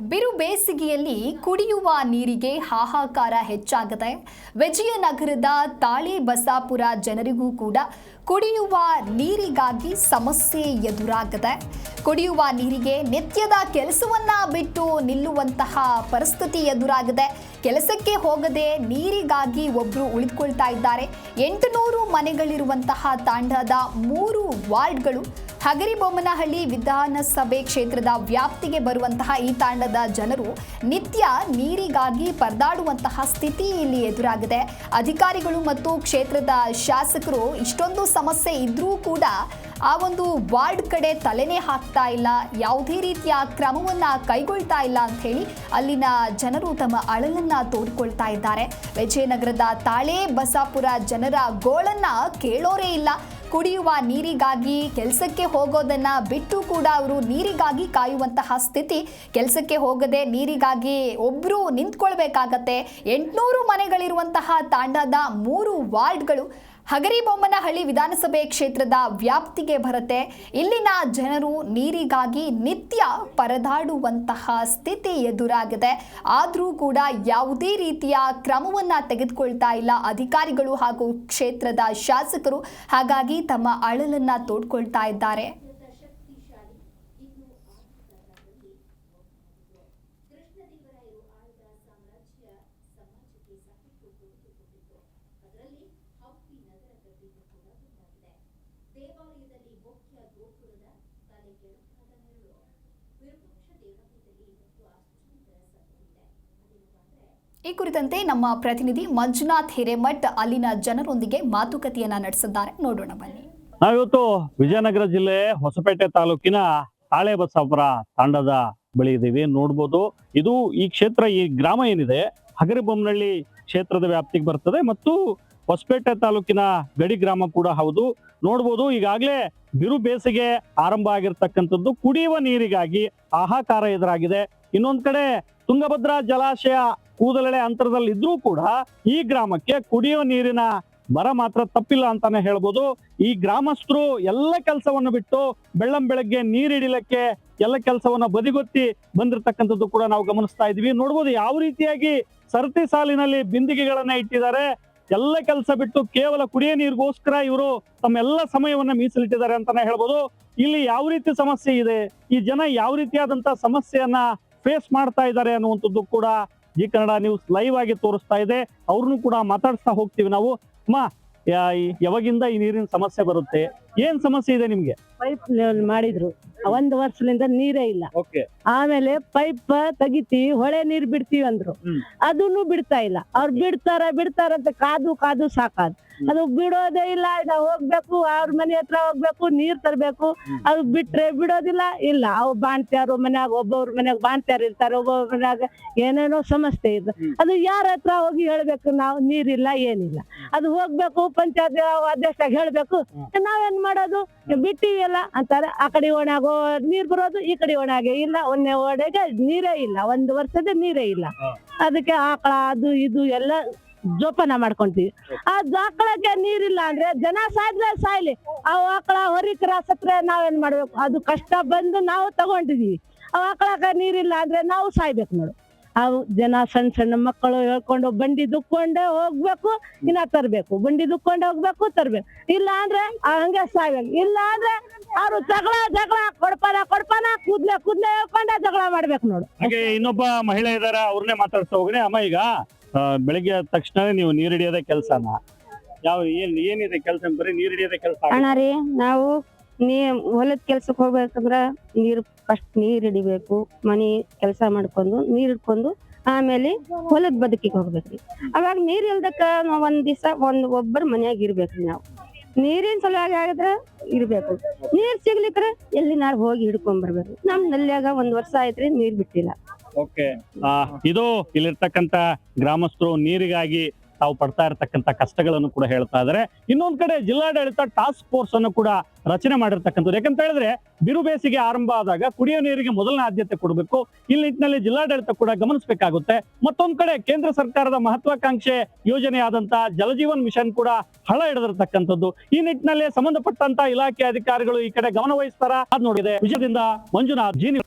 ಬಿರು ಬೇಸಿಗೆಯಲ್ಲಿ ಕುಡಿಯುವ ನೀರಿಗೆ ಹಾಹಾಕಾರ ಹೆಚ್ಚಾಗಿದೆ ವಿಜಯನಗರದ ತಾಳೆ ಬಸಾಪುರ ಜನರಿಗೂ ಕೂಡ ಕುಡಿಯುವ ನೀರಿಗಾಗಿ ಸಮಸ್ಯೆ ಎದುರಾಗಿದೆ ಕುಡಿಯುವ ನೀರಿಗೆ ನಿತ್ಯದ ಕೆಲಸವನ್ನ ಬಿಟ್ಟು ನಿಲ್ಲುವಂತಹ ಪರಿಸ್ಥಿತಿ ಎದುರಾಗಿದೆ ಕೆಲಸಕ್ಕೆ ಹೋಗದೆ ನೀರಿಗಾಗಿ ಒಬ್ಬರು ಉಳಿದುಕೊಳ್ತಾ ಇದ್ದಾರೆ. ಎಂಟುನೂರು ಮನೆಗಳಿರುವಂತಹ ತಾಂಡದ ಮೂರು ವಾರ್ಡ್ಗಳು ಹಗರಿಬೊಮ್ಮನಹಳ್ಳಿ ವಿಧಾನಸಭೆ ಕ್ಷೇತ್ರದ ವ್ಯಾಪ್ತಿಗೆ ಬರುವಂತಹ ಈ ತಾಂಡದ ಜನರು ನಿತ್ಯ ನೀರಿಗಾಗಿ ಪರದಾಡುವಂತಹ ಸ್ಥಿತಿ ಇಲ್ಲಿ ಎದುರಾಗಿದೆ. ಅಧಿಕಾರಿಗಳು ಮತ್ತು ಕ್ಷೇತ್ರದ ಶಾಸಕರು ಇಷ್ಟೊಂದು ಸಮಸ್ಯೆ ಇದ್ರೂ ಕೂಡ ಆ ಒಂದು ವಾರ್ಡ್ ಕಡೆ ತಲೆನೇ ಹಾಕ್ತಾ ಇಲ್ಲ. ಯಾವುದೇ ರೀತಿಯ ಕ್ರಮವನ್ನ ಕೈಗೊಳ್ತಾ ಇಲ್ಲ ಅಂತ ಹೇಳಿ ಅಲ್ಲಿನ ಜನರು ತಮ್ಮ ಅಳಲನ್ನ ತೋಡ್ಕೊಳ್ತಾ ಇದ್ದಾರೆ. ವಿಜಯನಗರದ ತಾಳೆ ಬಸಾಪುರ ಜನರ ಗೋಳನ್ನ ಕೇಳೋರೇ ಇಲ್ಲ. ಕುಡಿಯುವ ನೀರಿಗಾಗಿ ಕೆಲಸಕ್ಕೆ ಹೋಗೋದನ್ನ ಬಿಟ್ಟು ಕೂಡ ಅವರು ನೀರಿಗಾಗಿ ಕಾಯುವಂತಹ ಸ್ಥಿತಿ. ಕೆಲಸಕ್ಕೆ ಹೋಗದೆ ನೀರಿಗಾಗಿ ಒಬ್ಬರು ನಿಂತ್ಕೊಳ್ಬೇಕಾಗತ್ತೆ. ಎಂಟುನೂರು ಮನೆಗಳಿರುವಂತಹ ತಾಂಡದ ಮೂರು ವಾರ್ಡ್ಗಳು. ಹಗರಿಬೊಮ್ಮನಹಳ್ಳಿ ವಿಧಾನಸಭೆ ಕ್ಷೇತ್ರದ ವ್ಯಾಪ್ತಿಗೆ ಬರುತ್ತೆ. ಇಲ್ಲಿನ ಜನರು ನೀರಿಗಾಗಿ ನಿತ್ಯ ಪರದಾಡುವಂತಹ ಸ್ಥಿತಿ ಎದುರಾಗಿದೆ. ಆದರೂ ಕೂಡ ಯಾವುದೇ ರೀತಿಯ ಕ್ರಮವನ್ನು ತೆಗೆದುಕೊಳ್ತಾ ಇಲ್ಲ. ಅಧಿಕಾರಿಗಳು ಹಾಗೂ ಕ್ಷೇತ್ರದ ಶಾಸಕರು ಹಾಗಾಗಿ ತಮ್ಮ ಅಳಲನ್ನು ತೋಡ್ಕೊಳ್ತಾ ಇದ್ದಾರೆ. ಅದರಲ್ಲಿ ಕೂಡ ದೇವಾಲಯದಲ್ಲಿ ಮುಖ್ಯ ಗೋಪುರದ ತಲೆ ಕೆಳಕಾದ ನೆರಳು ವಿರೂಪಾಕ್ಷ ದೇವಾಲಯದಲ್ಲಿ ಅಷ್ಟೊಂದರ ಈ ಕುರಿತಂತೆ ನಮ್ಮ ಪ್ರತಿನಿಧಿ ಮಂಜುನಾಥ್ ಹಿರೇಮಠ್ ಅಲ್ಲಿನ ಜನರೊಂದಿಗೆ ಮಾತುಕತೆಯನ್ನ ನಡೆಸಿದ್ದಾರೆ. ನೋಡೋಣ ಬನ್ನಿ. ನಾವಿವತ್ತು ವಿಜಯನಗರ ಜಿಲ್ಲೆ ಹೊಸಪೇಟೆ ತಾಲೂಕಿನ ತಾಳೆ ಬಸಾಪುರ ತಾಂಡದ ಬಳಿ ಇದ್ದೀವಿ. ನೋಡ್ಬೋದು ಇದು ಈ ಕ್ಷೇತ್ರ ಈ ಗ್ರಾಮ ಏನಿದೆ ಹಗರಿಬೊಮ್ಮನಹಳ್ಳಿ ಕ್ಷೇತ್ರದ ವ್ಯಾಪ್ತಿಗೆ ಬರ್ತದೆ ಮತ್ತು ಹೊಸಪೇಟೆ ತಾಲೂಕಿನ ಗಡಿ ಗ್ರಾಮ ಕೂಡ ಹೌದು. ನೋಡ್ಬೋದು, ಈಗಾಗಲೇ ಬಿರು ಬೇಸಿಗೆ ಆರಂಭ ಆಗಿರ್ತಕ್ಕಂಥದ್ದು ಕುಡಿಯುವ ನೀರಿಗಾಗಿ ಹಾಹಾಕಾರ ಎದುರಾಗಿದೆ. ಇನ್ನೊಂದ್ ಕಡೆ ತುಂಗಭದ್ರಾ ಜಲಾಶಯ ಕೂದಲೆಳೆ ಅಂತರದಲ್ಲಿ ಇದ್ರೂ ಕೂಡ ಈ ಗ್ರಾಮಕ್ಕೆ ಕುಡಿಯುವ ನೀರಿನ ಬರ ಮಾತ್ರ ತಪ್ಪಿಲ್ಲ ಅಂತಾನೆ ಹೇಳ್ಬೋದು. ಈ ಗ್ರಾಮಸ್ಥರು ಎಲ್ಲ ಕೆಲಸವನ್ನು ಬಿಟ್ಟು ಬೆಳ್ಳಂ ಬೆಳಗ್ಗೆ ನೀರಿಡಿಲಕ್ಕೆ ಎಲ್ಲ ಕೆಲಸವನ್ನ ಬದಿಗೊತ್ತಿ ಬಂದಿರತಕ್ಕಂಥದ್ದು ಕೂಡ ನಾವು ಗಮನಿಸ್ತಾ ಇದೀವಿ ನೋಡ್ಬೋದು, ಯಾವ ರೀತಿಯಾಗಿ ಸರತಿ ಸಾಲಿನಲ್ಲಿ ಬಿಂದಿಗೆಗಳನ್ನ ಇಟ್ಟಿದ್ದಾರೆ. ಎಲ್ಲ ಕೆಲಸ ಬಿಟ್ಟು ಕೇವಲ ಕುಡಿಯ ನೀರಿಗೋಸ್ಕರ ಇವರು ತಮ್ಮೆಲ್ಲ ಸಮಯವನ್ನ ಮೀಸಲಿಟ್ಟಿದ್ದಾರೆ ಅಂತಾನೆ ಹೇಳ್ಬೋದು. ಇಲ್ಲಿ ಯಾವ ರೀತಿ ಸಮಸ್ಯೆ ಇದೆ? ಈ ಜನ ಯಾವ ರೀತಿಯಾದಂತ ಸಮಸ್ಯೆಯನ್ನ ಫೇಸ್ ಮಾಡ್ತಾ ಇದ್ದಾರೆ ಅನ್ನುವಂಥದ್ದು ಕೂಡ ಜಿ ಕನ್ನಡ ನ್ಯೂಸ್ ಲೈವ್ ಆಗಿ ತೋರಿಸ್ತಾ ಇದೆ. ಅವ್ರನ್ನು ಕೂಡ ಮಾತಾಡ್ತಾ ಹೋಗ್ತೀವಿ ನಾವು. ಈ- ಯಾವಾಗಿಂದ ಈ ನೀರಿನ ಸಮಸ್ಯೆ ಬರುತ್ತೆ? ಏನ್ ಸಮಸ್ಯೆ ಇದೆ ನಿಮ್ಗೆ? ಪೈಪ್ ಮಾಡಿದ್ರು. ಒಂದು ವರ್ಷದಿಂದ ನೀರೇ ಇಲ್ಲ. ಆಮೇಲೆ ಪೈಪ್ ತೆಗಿತಿ ಹೊಳೆ ನೀರ್ ಬಿಡ್ತೀವಿ ಅಂದ್ರು. ಅದನ್ನು ಬಿಡ್ತಾ ಇಲ್ಲ. ಅವ್ರು ಬಿಡ್ತಾರ ಬಿಡ್ತಾರ ಅಂತ ಕಾದು ಕಾದು ಸಾಕಾದ್. ಅದು ಬಿಡೋದೇ ಇಲ್ಲ ನಾವು ಹೋಗ್ಬೇಕು ಅವ್ರ ಮನೆ ಹತ್ರ ಹೋಗ್ಬೇಕು ನೀರ್ ತರ್ಬೇಕು. ಅದು ಬಿಟ್ರೆ ಬಿಡೋದಿಲ್ಲ ಇಲ್ಲ. ಅವ್ ಬಾಣ್ತಾರ ಮನ್ಯಾಗ ಒಬ್ಬೊಬ್ರ ಮನ್ಯಾಗ ಬಾಣ್ತಾರ ಇರ್ತಾರೆ ಒಬ್ಬೊಬ್ರ ಮನ್ಯಾಗ ಏನೇನೋ ಸಮಸ್ಯೆ ಇದೆ. ಅದು ಯಾರ ಹತ್ರ ಹೋಗಿ ಹೇಳ್ಬೇಕು ನಾವು ನೀರಿಲ್ಲ ಏನಿಲ್ಲ. ಅದು ಹೋಗ್ಬೇಕು ಪಂಚಾಯತ್ ಅಧ್ಯಕ್ಷ ಹೇಳ್ಬೇಕು ನಾವೇನ್ ಮಾಡೋದು? ಬಿಟ್ಟಿವಿ ಅಲ್ಲ ಅಂತಾರೆ. ಆ ಕಡೆ ಓಣ್ಯಾಗೋ ನೀರ್ ಬರೋದು ಈ ಕಡೆ ಓಣ್ಯಾಗೆ ಇಲ್ಲ. ಒಂದೇ ಓಡೆಗೆ ನೀರೇ ಇಲ್ಲ ಒಂದು ವರ್ಷದ ನೀರೇ ಇಲ್ಲ. ಅದಕ್ಕೆ ಆಕಳ ಅದು ಇದು ಎಲ್ಲ ಜೋಪಾನ ಮಾಡ್ಕೊಂತೀವಿ. ಆ ಆಕಳಕ್ಕೆ ನೀರಿಲ್ಲ ಅಂದ್ರೆ ಜನ ಸಾಯ್ದ್ರೆ ಸಾಯ್ಲಿ. ಆ ಆಕಳ ಹೊರಿ ಸತ್ರೆ ನಾವೇನ್ ಮಾಡ್ಬೇಕು? ಅದು ಕಷ್ಟ ಬಂದು ನಾವು ತಗೊಂಡಿದೀವಿ. ಆ ಆಕಳಕ್ಕೆ ನೀರಿಲ್ಲ ಅಂದ್ರೆ ನಾವು ಸಾಯ್ಬೇಕು ನೋಡು. ಅವು ಜನ ಸಣ್ಣ ಸಣ್ಣ ಮಕ್ಕಳು ಹೇಳ್ಕೊಂಡು ಬಂಡಿ ದುಕ್ಕೊಂಡೆ ಹೋಗ್ಬೇಕು ಇನ್ನ ತರ್ಬೇಕು. ಬಂಡಿ ದುಕ್ಕೊಂಡೆ ಹೋಗ್ಬೇಕು ತರ್ಬೇಕು. ಇಲ್ಲ ಅಂದ್ರೆ ಹಂಗೆ ಸಾಯ್ಬೇಕು. ಇಲ್ಲ ಅಂದ್ರೆ ಅವ್ರು ಜಗಳ ಜಗಳ ಕೊಡ್ಪಾನ ಕೊಡ್ಪಾನ ಕೂದ್ಲೆ ಕೂದ್ಲೆ ಹೇಳ್ಕೊಂಡೆ ಜಗಳ ಮಾಡ್ಬೇಕು ನೋಡು. ಇನ್ನೊಬ್ಬ ಮಹಿಳೆ ಇದಾರ ಅವ್ರನ್ನೇ ಮಾತಾಡ್ತಾ ಹೋಗ್ರಿ. ಅಮ್ಮ ಈಗ ಬೆಳಿಗ್ಗೆ ಆದ ತಕ್ಷಣ ನೀವು ನೀರು ಹಿಡಿಯೋದೇ ಕೆಲಸನ. ಯಾವ ಏನ್, ಏನಿದೆ ಕೆಲಸ ಅಂದ್ರೆ ನೀರ್ ಹಿಡಿಯೋದೇ ಕೆಲಸ ಅಣ್ಣ ರೀ, ನಾವು ನೀ, ಹೊಲದ ಕೆಲ್ಸಕ್ಕೆ ಹೋಗ್ಬೇಕಂದ್ರ ನೀರ್ ಫಸ್ಟ್ ನೀರ್ ಹಿಡಿಬೇಕು, ಮನಿ ಕೆಲಸ ಮಾಡ್ಕೊಂಡು ನೀರ್ ಹಿಡ್ಕೊಂಡು ಆಮೇಲೆ ಹೊಲದ ಬದುಕಿಗೆ ಹೋಗ್ಬೇಕ್ರಿ. ಅವಾಗ ನೀರ್ ಇಲ್ದಕ್ಕ ನಾವ್ ಒಂದ್ ದಿವಸ ಒಂದ್ ಒಬ್ಬರ ಮನ್ಯಾಗ ಇರ್ಬೇಕ್ರಿ ನಾವು. ನೀರಿನ ಸಲುವಾಗಿ ಆಗಿದ್ರ ಇರ್ಬೇಕು. ನೀರ್ ಎಲ್ಲಿ ಎಲ್ಲಿನಾರು ಹೋಗಿ ಹಿಡ್ಕೊಂಡ್ ಬರ್ಬೇಕು. ನಮ್ ನಲ್ಲಿಯಾಗ ಒಂದ್ ವರ್ಷ ಆಯ್ತ್ರಿ ನೀರ್ ಬಿಟ್ಟಿಲ್ಲ. ಓಕೆ. ಇದು ಇಲ್ಲಿರ್ತಕ್ಕಂತ ಗ್ರಾಮಸ್ಥರು ನೀರಿಗಾಗಿ ತಾವು ಪಡ್ತಾ ಇರತಕ್ಕಂತ ಕಷ್ಟಗಳನ್ನು ಕೂಡ ಹೇಳ್ತಾ ಇದ್ದಾರೆ. ಇನ್ನೊಂದ್ ಕಡೆ ಜಿಲ್ಲಾಡಳಿತ ಟಾಸ್ಕ್ ಫೋರ್ಸ್ ಅನ್ನು ಕೂಡ ರಚನೆ ಮಾಡಿರ್ತಕ್ಕಂಥದ್ದು ಯಾಕಂತ ಹೇಳಿದ್ರೆ, ಬಿರು ಬೇಸಿಗೆ ಆರಂಭ ಆದಾಗ ಕುಡಿಯೋ ನೀರಿಗೆ ಮೊದಲನೇ ಆದ್ಯತೆ ಕೊಡಬೇಕು. ಈ ನಿಟ್ಟಿನಲ್ಲಿ ಜಿಲ್ಲಾಡಳಿತ ಕೂಡ ಗಮನಿಸಬೇಕಾಗುತ್ತೆ. ಮತ್ತೊಂದ್ ಕಡೆ ಕೇಂದ್ರ ಸರ್ಕಾರದ ಮಹತ್ವಾಕಾಂಕ್ಷೆ ಯೋಜನೆಯಾದಂತ ಜಲಜೀವನ್ ಮಿಷನ್ ಕೂಡ ಹಳ ಹಿಡಿದಿರ್ತಕ್ಕಂಥದ್ದು. ಈ ನಿಟ್ಟಿನಲ್ಲಿ ಸಂಬಂಧಪಟ್ಟಂತ ಇಲಾಖೆ ಅಧಿಕಾರಿಗಳು ಈ ಕಡೆ ಗಮನ ವಹಿಸ್ತಾರ? ಅದ್ ನೋಡಿದೆ. ವಿಜಯದಿಂದ ಮಂಜುನಾಥ್ ಜೀನಿ